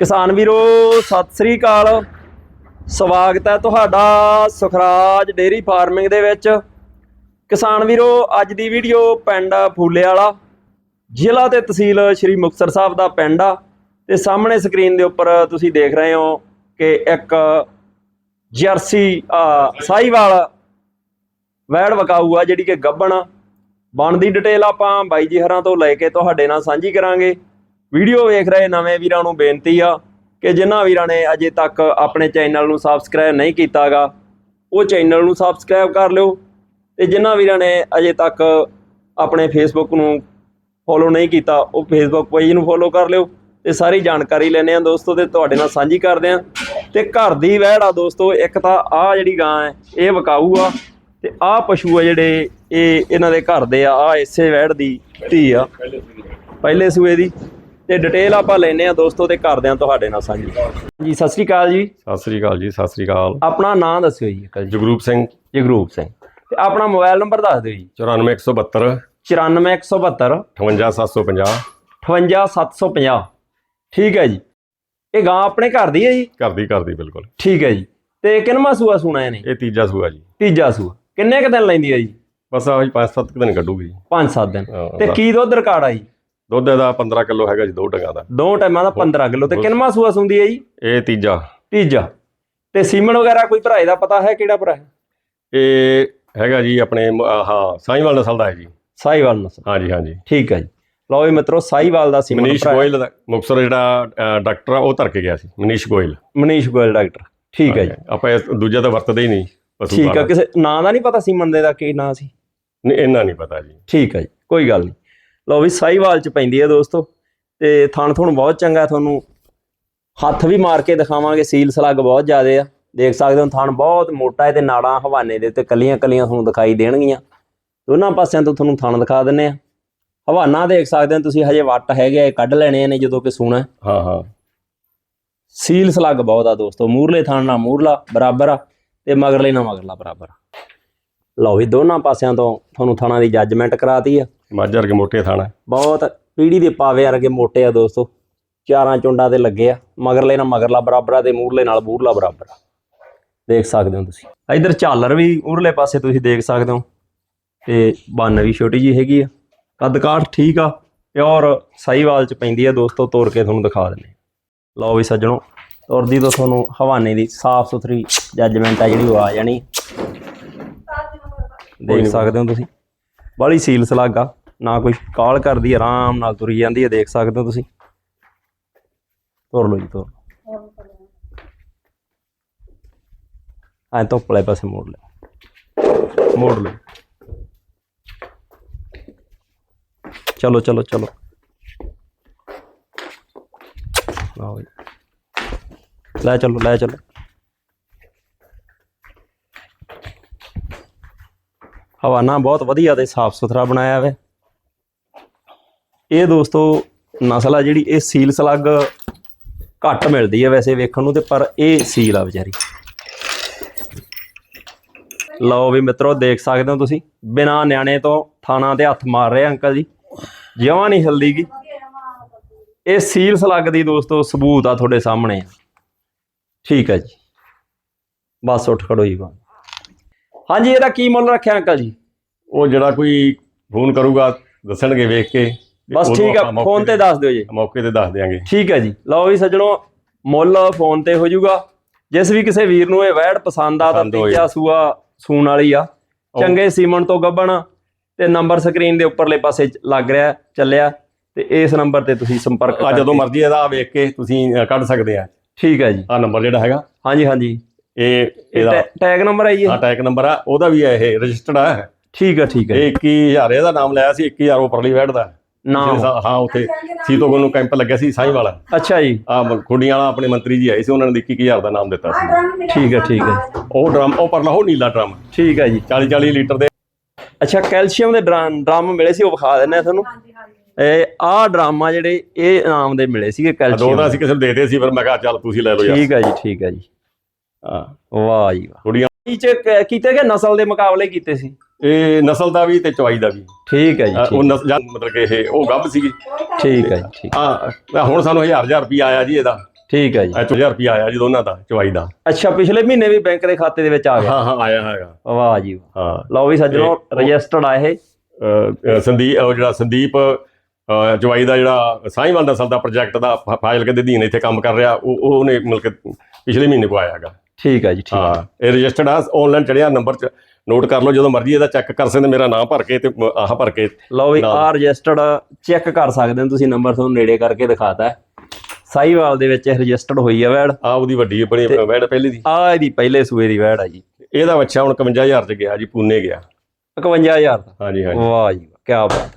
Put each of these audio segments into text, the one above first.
ਕਿਸਾਨ ਵੀਰੋ, ਸਤਿ ਸ੍ਰੀ ਅਕਾਲ। ਸਵਾਗਤ ਹੈ ਤੁਹਾਡਾ ਸੁਖਰਾਜ ਡੇਰੀ ਫਾਰਮਿੰਗ ਦੇ ਵਿੱਚ। ਕਿਸਾਨ ਵੀਰੋ, ਅੱਜ ਦੀ ਵੀਡੀਓ ਪਿੰਡ ਫੂਲੇ ਵਾਲਾ, ਜ਼ਿਲ੍ਹਾ ਤੇ ਤਹਿਸੀਲ ਸ਼੍ਰੀ ਮੁਕਤਸਰ ਸਾਹਿਬ ਦਾ ਪਿੰਡ ਆ। ਤੇ ਸਾਹਮਣੇ ਸਕਰੀਨ ਦੇ ਉੱਪਰ ਤੁਸੀਂ ਦੇਖ ਰਹੇ ਹੋ ਕਿ ਇੱਕ ਜਰਸੀ ਸਾਈਵਾਲ ਵੈੜ ਵਕਾਊ ਆ, ਜਿਹੜੀ ਕਿ ਗੱਬਣ ਆ। ਬਣਦੀ ਡਿਟੇਲ ਆਪਾਂ ਬਾਈ ਜੀ ਹਰਾਂ ਤੋਂ ਲੈ ਕੇ ਤੁਹਾਡੇ ਨਾਲ ਸਾਂਝੀ ਕਰਾਂਗੇ। ਵੀਡੀਓ ਵੇਖ ਰਹੇ ਨਵੇਂ ਵੀਰਾਂ ਨੂੰ ਬੇਨਤੀ ਆ ਕਿ ਜਿਨ੍ਹਾਂ ਵੀਰਾਂ ਨੇ ਅਜੇ ਤੱਕ ਆਪਣੇ ਚੈਨਲ ਨੂੰ ਸਬਸਕ੍ਰਾਈਬ ਨਹੀਂ ਕੀਤਾਗਾ, ਉਹ ਚੈਨਲ ਨੂੰ ਸਬਸਕ੍ਰਾਈਬ ਕਰ ਲਿਓ ਤੇ ਜਿਨ੍ਹਾਂ ਵੀਰਾਂ ਨੇ ਅਜੇ ਤੱਕ ਆਪਣੇ ਫੇਸਬੁੱਕ ਨੂੰ ਫੋਲੋ ਨਹੀਂ ਕੀਤਾ, ਉਹ ਫੇਸਬੁੱਕ ਪੇਜ ਨੂੰ ਫੋਲੋ ਕਰ ਲਿਓ ਤੇ ਸਾਰੀ ਜਾਣਕਾਰੀ ਲੈਣੇ ਆ ਦੋਸਤੋ ਤੇ ਤੁਹਾਡੇ ਨਾਲ ਸਾਂਝੀ ਕਰਦੇ ਆ ਤੇ ਘਰ ਦੀ ਵਹਿੜ ਆ ਦੋਸਤੋ, ਇੱਕ ਤਾਂ ਆ ਜਿਹੜੀ ਗਾਂ ਹੈ, ਇਹ ਵਕਾਊ ਆ ਤੇ ਆ ਪਸ਼ੂ ਆ ਜਿਹੜੇ ਇਹ ਇਹਨਾਂ ਦੇ ਘਰ ਦੇ ਆ ਆ ਇਸੇ ਵਹਿੜ ਦੀ ਧੀ ਆ, ਪਹਿਲੇ ਸੂਏ ਦੀ। ਤੇ ਡਿਟੇਲ ਆਪਾਂ ਲੈਨੇ ਆ ਦੋਸਤੋ ਤੇ ਕਰਦੇ ਆ ਤੁਹਾਡੇ ਨਾਲ ਸਾਂਝੀ। ਜੀ ਸਤਿ ਸ੍ਰੀ ਅਕਾਲ ਜੀ। ਸਤਿ ਸ੍ਰੀ ਅਕਾਲ ਜੀ ਸਤਿ ਸ੍ਰੀ ਅਕਾਲ। ਆਪਣਾ ਨਾਮ ਦੱਸਿਓ ਜੀ ਜਗਰੂਪ ਸਿੰਘ। ਜਗਰੂਪ ਸਿੰਘ। ਤੇ ਆਪਣਾ ਮੋਬਾਈਲ ਨੰਬਰ ਦੱਸ ਦਿਓ ਜੀ। 94172 94172 58750 58750 ਠੀਕ ਹੈ ਜੀ। ਇਹ ਗਾਂ ਆਪਣੇ ਘਰ ਦੀ ਹੈ ਜੀ? ਘਰ ਦੀ ਘਰ ਦੀ ਬਿਲਕੁਲ। ਠੀਕ ਹੈ ਜੀ। ਤੇ ਕਿੰਨਵਾਂ ਸੂਆ ਸੁਣਾ ਇਹਨੇ? ਇਹ ਤੀਜਾ ਸੂਆ ਜੀ। ਤੀਜਾ ਸੂਆ। ਕਿੰਨੇ ਕੁ ਦਿਨ ਲੈਂਦੀ ਹੈ ਜੀ? ਬਸ ਆਹ 5-7 ਦਿਨ ਕੱਢੂਗੀ। 5-7 ਦਿਨ। ਤੇ ਕੀ ਦੁੱਧ ਰਿਕਾਰਡ ਆ ਜੀ? ਦੁੱਧ ਦਾ 15 ਕਿਲੋ ਹੈਗਾ ਜੀ ਦੋ ਡੰਗਾਂ ਦਾ। ਦੋ ਟਾਈਮਾਂ ਦਾ 15 ਕਿਲੋ ਤੇ ਕਿੰਨਵਾਂ ਸੂਆ ਸੁੰਦੀ ਹੈ ਜੀ? ਇਹ ਤੀਜਾ। ਤੀਜਾ। ਤੇ ਸੀਮਨ ਵਗੈਰਾ ਕੋਈ ਭਰਾਏ ਦਾ ਪਤਾ ਹੈ ਕਿਹੜਾ ਭਰਾ ਹੈ? ਇਹ ਹੈਗਾ ਜੀ ਆਪਣੇ ਹਾਂ ਸਾਈਵਾਲ ਨਸਲ ਦਾ ਹੈ ਜੀ। ਸਾਈਵਾਲ ਨਸਲ। ਹਾਂਜੀ ਹਾਂਜੀ। ਠੀਕ ਹੈ ਜੀ। ਲਓ ਵੀ ਮਿੱਤਰੋ ਸਾਈਵਾਲ ਦਾ ਸੀਮਨ ਮਨੀਸ਼ ਗੋਇਲ ਦਾ ਮੁਕਤਸਰ ਜਿਹੜਾ ਡਾਕਟਰ ਆ ਉਹ ਧਰ ਕੇ ਗਿਆ ਸੀ ਮਨੀਸ਼ ਗੋਇਲ। ਮਨੀਸ਼ ਗੋਇਲ ਡਾਕਟਰ। ਠੀਕ ਹੈ ਜੀ। ਆਪਾਂ ਦੂਜਾ ਤਾਂ ਵਰਤਦੇ ਹੀ ਨਹੀਂ ਪਸ਼ੂ ਠੀਕ ਹੈ। ਕਿਸੇ ਨਾਂ ਦਾ ਨਹੀਂ ਪਤਾ ਸੀਮਨ ਦੇ ਦਾ ਕੀ ਨਾਂ ਸੀ? ਨਹੀਂ ਇੰਨਾ ਨਹੀਂ ਪਤਾ ਜੀ। ਠੀਕ ਹੈ ਜੀ। ਕੋਈ ਗੱਲ ਨਹੀਂ। ਲਓ ਵੀ ਸਾਈਵਾਲ ਚ ਪੈਂਦੀ ਹੈ ਦੋਸਤੋ ਤੇ ਥਣ ਥਣ ਬਹੁਤ ਚੰਗਾ ਤੁਹਾਨੂੰ। ਹੱਥ ਵੀ ਮਾਰ ਕੇ ਦਿਖਾਵਾਂਗੇ ਸੀਲ ਸਲੱਗ ਬਹੁਤ ਜ਼ਿਆਦੇ ਆ। ਦੇਖ ਸਕਦੇ ਹੋ ਥਣ ਬਹੁਤ ਮੋਟਾ ਹੈ ਤੇ ਨਾੜਾਂ ਹਵਾਨੇ ਦੇ ਉੱਤੇ ਕੱਲੀਆਂ ਕੱਲੀਆਂ ਤੁਹਾਨੂੰ ਦਿਖਾਈ ਦੇਣਗੀਆਂ। ਦੋਨਾਂ ਪਾਸਿਆਂ ਤੋਂ ਤੁਹਾਨੂੰ ਥਣ ਦਿਖਾ ਦਿੰਨੇ ਆ। ਹਵਾਨਾ ਦੇਖ ਸਕਦੇ ਹੋ ਤੁਸੀਂ ਹਜੇ ਵੱਟ ਹੈਗੇ ਆ, ਇਹ ਕੱਢ ਲੈਣੇ ਨੇ ਜਦੋਂ ਕਿ ਸੂਣਾ ਹੈ। ਹਾਂ ਸੀਲ ਸਲੱਗ ਬਹੁਤ ਆ ਦੋਸਤੋ ਮੂਰਲੇ ਥਣ ਨਾਲ ਮੂਰਲਾ ਬਰਾਬਰ ਆ ਤੇ ਮਗਰਲੇ ਨਾਲ ਮਗਰਲਾ ਬਰਾਬਰ ਲਓ ਵੀ ਦੋਨਾਂ ਪਾਸਿਆਂ ਤੋਂ ਤੁਹਾਨੂੰ ਥਣਾਂ ਦੀ ਜੱਜਮੈਂਟ ਕਰਾਤੀ ਆ। ਮਾਝਰ ਵਰਗੇ ਮੋਟੇ ਥਾਣਾ ਬਹੁਤ ਪੀੜੀ ਦੇ ਪਾਵੇ ਵਰਗੇ ਮੋਟੇ ਆ ਦੋਸਤੋ। ਚਾਰਾਂ ਚੁੰਡਾਂ ਤੇ ਲੱਗੇ ਆ। ਮਗਰਲੇ ਨਾਲ ਮਗਰਲਾ ਬਰਾਬਰ ਆ ਤੇ ਮੂਰਲੇ ਨਾਲ ਮੂਰਲਾ ਬਰਾਬਰ ਆ। ਦੇਖ ਸਕਦੇ ਹੋ ਤੁਸੀਂ। ਇਧਰ ਝਾਲਰ ਵੀ ਉਰਲੇ ਪਾਸੇ ਤੁਸੀਂ ਦੇਖ ਸਕਦੇ ਹੋ। ਤੇ ਬੰਨ ਵੀ ਛੋਟੀ ਜੀ ਹੈਗੀ ਆ। ਕੱਦ ਕਾਠ ਠੀਕ ਆ। ਪਿਓਰ ਸਾਈਵਾਲ ਚ ਪੈਂਦੀ ਆ ਦੋਸਤੋ। ਤੋੜ ਕੇ ਤੁਹਾਨੂੰ ਦਿਖਾ ਦਿੰਨੇ ਲਓ ਵੀ ਸੱਜਣੋ ਤੁਰਦੀ ਤੋਂ ਤੁਹਾਨੂੰ ਹਵਾਨੇ ਦੀ ਸਾਫ਼ ਸੁਥਰੀ ਜੱਜਮੈਂਟ ਆ ਜਿਹੜੀ ਉਹ ਆ ਜਾਣੀ। ਦੇਖ ਸਕਦੇ ਹੋ ਤੁਸੀਂ। ਬਾਹਲੀ ਸੀਲ ਸਲਾਗਾ, ਨਾ ਕੋਈ ਕਾਲ ਕਰਦੀ, ਆਰਾਮ ਨਾਲ ਤੁਰੀ ਜਾਂਦੀ ਹੈ, ਦੇਖ ਸਕਦੇ ਹੋ ਤੁਸੀਂ। ਤੁਰ ਲਓ ਜੀ, ਤੁਰ ਐ ਧੁੱਪ ਵਾਲੇ ਪਾਸੇ ਮੋੜ ਲੈ ਮੋੜ ਲਓ। ਚਲੋ ਚਲੋ ਚਲੋ। ਆਓ ਲੈ ਚਲੋ ਲੈ ਚਲੋ। ਹਵਾਨਾ ਬਹੁਤ ਵਧੀਆ ਤੇ ਸਾਫ਼ ਸੁਥਰਾ ਬਣਾਇਆ ਹੋਇਆ ਇਹ ਦੋਸਤੋ ਨਸਲ ਆ ਜਿਹੜੀ, ਇਹ ਸੀਲ ਸਲੱਗ ਘੱਟ ਮਿਲਦੀ ਹੈ ਵੈਸੇ ਵੇਖਣ ਨੂੰ ਤੇ ਪਰ ਇਹ ਸੀਲ ਆ ਵਿਚਾਰੀ। ਲਓ ਵੀ ਮਿੱਤਰੋ, ਦੇਖ ਸਕਦੇ ਹੋ ਤੁਸੀਂ, ਬਿਨਾ ਨਿਆਣੇ ਤੋਂ ਥਾਣਾ ਤੇ ਹੱਥ ਮਾਰ ਰਹੇ ਅੰਕਲ ਜੀ। ਜਮਾਂ ਨਹੀਂ ਹਿਲਦੀਗੀ ਇਹ ਸੀਲ ਸਲੱਗ ਦੀ ਦੋਸਤੋ ਸਬੂਤ ਆ ਤੁਹਾਡੇ ਸਾਹਮਣੇ। ਠੀਕ ਹੈ ਜੀ। ਬਸ ਉੱਠ ਖੜੋ ਜੀ ਬਸ। ਹਾਂਜੀ ਇਹਦਾ ਕੀ ਮੁੱਲ ਰੱਖਿਆ ਅੰਕਲ ਜੀ? ਉਹ ਜਿਹੜਾ ਕੋਈ ਫੋਨ ਕਰੂਗਾ ਦੱਸਣਗੇ ਵੇਖ ਕੇ। ਬਸ ਠੀਕ ਆ ਫੋਨ ਤੇ ਦੱਸ ਦਿਓ ਜੀ। ਮੌਕੇ ਤੇ ਦੱਸ ਦਿਆਂਗੇ। ਠੀਕ ਹੈ ਜੀ। ਲਓ ਵੀ ਸੱਜਣੋ ਮੁੱਲ ਫੋਨ ਤੇ ਹੋ ਜਾਊਗਾ। ਜਿਸ ਵੀ ਕਿਸੇ ਵੀਰ ਨੂੰ ਇਹ ਵੈੜ ਪਸੰਦ ਆ ਤਾਂ। ਤੀਜਾ ਸੂਆ ਸੂਣ ਵਾਲੀ ਆ। ਚੰਗੇ ਸੀਮਨ ਤੋਂ ਗੱਬਣ ਤੇ ਨੰਬਰ ਸਕਰੀਨ ਦੇ ਉੱਪਰਲੇ ਪਾਸੇ ਲੱਗ ਰਿਹਾ ਚੱਲਿਆ। ਤੇ ਇਸ ਨੰਬਰ ਤੇ ਤੁਸੀਂ ਸੰਪਰਕ ਆ ਜਦੋਂ ਮਰਜ਼ੀ ਇਹਦਾ ਵੇਖ ਕੇ ਤੁਸੀਂ ਕੱਢ ਸਕਦੇ ਆ। ਠੀਕ ਹੈ ਜੀ। ਆ ਨੰਬਰ ਜਿਹੜਾ ਹੈਗਾ। ਹਾਂਜੀ ਹਾਂਜੀ। ਇਹ ਇਹ ਇਹਦਾ ਟੈਗ ਨੰਬਰ ਹੈ ਜੀ ਇਹ? ਆ ਟੈਕ ਨੰਬਰ ਆ ਉਹਦਾ ਵੀ ਇਹ ਰਜਿਸਟਰਡ ਆ। ਠੀਕ ਹੈ ਠੀਕ ਹੈ ਇਹ 21000 ਇਹਦਾ ਨਾਮ ਲਿਆ ਸੀ 1000 ਉੱਪਰਲੀ ਵੈਟ ਦਾ। ਨਾਮ। ਸਾਲ- ਹਾਂ ਉੱਥੇ ਸੀਤੋ ਨੂੰ ਕੈਂਪ ਲੱਗਿਆ ਸੀ ਸਾਈਂ ਵਾਲਾ ਅੱਛਾ ਜੀ। ਆ ਖੁੱਡੀਆਂ ਵਾਲਾ ਆਪਣੇ ਮੰਤਰੀ ਜੀ ਆਏ ਸੀ ਉਹਨਾਂ ਨੇ 21000 ਦਾ ਨਾਮ ਦਿੱਤਾ ਸੀ। ਠੀਕ ਹੈ ਠੀਕ ਹੈ ਉਹ ਡਰਮ ਉਹ ਪਰਲਾ ਉਹ ਨੀਲਾ ਡਰਮ ਠੀਕ ਹੈ ਜੀ। 40 40 ਲੀਟਰ ਦੇ। ਅੱਛਾ ਕੈਲਸ਼ੀਅਮ ਦੇ ਡਰਮ ਡਰਮ ਮਿਲੇ ਸੀ ਉਹ ਵਿਖਾ ਦਿੰਨੇ ਆ ਤੁਹਾਨੂੰ। ਇਹ ਆਹ ਡਰਾਮਾ ਜਿਹੜੇ ਇਹ ਇਨਾਮ ਦੇ ਮਿਲੇ ਸੀਗੇ ਕੈਲਸ਼ੀਅਮ ਦਾ। ਅਸੀਂ ਕਿਸੇ ਨੂੰ ਦੇਦੇ ਸੀ ਫਿਰ ਮੈਂ ਕਿਹਾ ਚੱਲ ਤੁਸੀਂ ਲੈ ਲਓ ਯਾਰ। ਠੀਕ ਹੈ ਜੀ ਠੀਕ ਹੈ ਜੀ। ਹਾਂ। ਵਾਹ ਜੀ ਵਾਹ। ਖੁੱਡੀਆਂ ਇਹ ਚ ਕ- ਕੀਤੇ ਗਏ? ਨਸਲ ਦੇ ਮੁਕਾਬਲੇ ਕੀਤੇ ਸੀ? ਇਹ ਨਸਲ ਦਾ ਵੀ ਤੇ ਚਵਾਈ ਦਾ ਵੀ। ਠੀਕ ਹੈ ਜੀ ਅ, ਉਹ ਨਸ ਜਾਂ ਮਤਲਬ ਕਿ ਇਹ ਉਹ ਗੱਭ ਸੀਗੀ। ਠੀਕ ਹੈ ਜੀ ਠੀਕ। ਹਾਂ ਹੁਣ ਸਾਨੂੰ 1000 1000 ਰੁਪਏ ਆਇਆ ਜੀ ਇਹਦਾ। ਠੀਕ ਹੈ ਜੀ। 5000 ਰੁਪਇਆ ਆਇਆ ਜੀ ਦੋਨਾਂ ਦਾ ਚਵਾਈ ਦਾ। ਅੱਛਾ ਪਿਛਲੇ ਮਹੀਨੇ ਵੀ ਬੈਂਕ ਦੇ ਖਾਤੇ ਦੇ ਵਿੱਚ ਆ ਗਿਆ। ਹਾਂ ਹਾਂ ਆਇਆ ਹੈਗਾ। ਵਾਹ ਜੀ ਵਾਹ। ਹਾਂ। ਲਓ ਵੀ ਸੱਜਣੋ ਰਜਿਸਟਰਡ ਆ ਇਹ। ਸੰਦੀਪ ਉਹ ਜਿਹੜਾ ਸੰਦੀਪ ਜਵਾਈ ਦਾ ਜਿਹੜਾ ਸਾਈਵਾਲ ਨਸਲ ਦਾ ਪ੍ਰੋਜੈਕਟ ਦਾ ਫ- ਫਾਜ਼ਿਲ ਕੇ ਦੇ ਅਧੀਨ ਇੱਥੇ ਕੰਮ ਕਰ ਰਿਹਾ ਉਹ ਉਹ ਉਹਨੇ ਮਿਲ ਕੇ ਪਿਛਲੇ ਮਹੀਨੇ ਪਵਾਇਆ ਹੈਗਾ। ਠੀਕ ਹੈ ਜੀ ਠੀਕ ਹਾਂ ਇਹ ਰਜਿਸਟਰਡ ਆ ਆਨਲਾਈਨ ਚੜਿਆ ਨੰਬਰ ਚ ਨੋਟ ਕਰ ਲਓ ਜਦੋਂ ਮਰਜ਼ੀ ਇਹਦਾ ਚੈੱਕ ਕਰ ਸਕਦੇ ਮੇਰਾ ਨਾਮ ਭਰ ਕੇ ਤੇ ਆਹ ਭਰ ਕੇ ਲਓ ਵੀ। ਆ ਰਜਿਸਟਰਡ ਚੈੱਕ ਕਰ ਸਕਦੇ ਹੋ ਤੁਸੀਂ ਨੰਬਰ ਤੁਹਾਨੂੰ ਨੇੜੇ ਕਰਕੇ ਦਿਖਾਤਾ ਸਾਈਵਾਲ ਦੇ ਵਿੱਚ ਇਹ ਰਜਿਸਟਰਡ ਹੋਈ ਹੈ ਵੈੜ। ਆ ਉਹਦੀ ਵੱਡੀ ਬਣੀ ਵੈਡ ਪਹਿਲੀ ਦੀ। ਆ ਇਹਦੀ ਪਹਿਲੇ ਸੂਏ ਦੀ ਵੈੜ ਹੈ ਜੀ। ਇਹਦਾ ਬੱਚਾ ਹੁਣ 51000 ਚ ਗਿਆ ਜੀ ਪੂਨੇ ਗਿਆ। 51000 ਦਾ। ਹਾਂਜੀ ਹਾਂਜੀ। ਵਾਹ ਜੀ ਕੀ ਬਾਤ। ਆ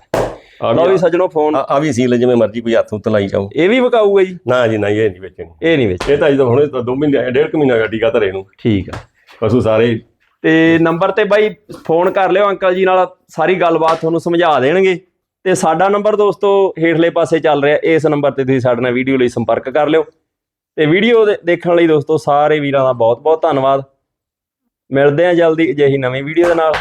ਲਓ ਵੀ ਸੱਜਣੋ ਫੋਨ ਆ ਵੀ ਸੀ ਲੈ ਜਿਵੇਂ ਮਰਜ਼ੀ ਕੋਈ ਹੱਥ ਉੱਤ ਲਾਈ ਜਾਓ। ਇਹ ਵੀ ਵਿਕਾਊਗਾ ਜੀ? ਨਾ ਜੀ ਨਾ ਇਹ ਨਹੀਂ ਵੇਚਣੀ। ਇਹ ਨਹੀਂ ਵਿੱਚ ਇਹ ਤਾਂ ਜਦੋਂ ਹੁਣੇ ਤਾਂ 2 ਮਹੀਨੇ ਡੇਢ ਕੁ ਮਹੀਨਾ ਗਾ ਟੀਕਾ ਧਰੇ ਨੂੰ। ਠੀਕ ਹੈ ਪਸ਼ੂ ਸਾਰੇ ਤੇ ਨੰਬਰ ਤੇ ਬਾਈ ਫੋਨ ਕਰ ਲਿਓ ਅੰਕਲ ਜੀ ਨਾਲ ਸਾਰੀ ਗੱਲਬਾਤ ਤੁਹਾਨੂੰ ਸਮਝਾ ਦੇਣਗੇ। ਤੇ ਸਾਡਾ ਨੰਬਰ ਦੋਸਤੋ ਹੇਠਲੇ ਪਾਸੇ ਚੱਲ ਰਿਹਾ ਇਸ ਨੰਬਰ ਤੇ ਤੁਸੀਂ ਸਾਡੇ ਨਾਲ ਵੀਡੀਓ ਲਈ ਸੰਪਰਕ ਕਰ ਲਿਓ। ਤੇ ਵੀਡੀਓ ਦੇਖਣ ਲਈ ਦੋਸਤੋ ਸਾਰੇ ਵੀਰਾਂ ਦਾ ਬਹੁਤ ਬਹੁਤ ਧੰਨਵਾਦ। ਮਿਲਦੇ ਹਾਂ ਜਲਦੀ ਅਜਿਹੀ ਨਵੀਂ ਵੀਡੀਓ ਦੇ ਨਾਲ।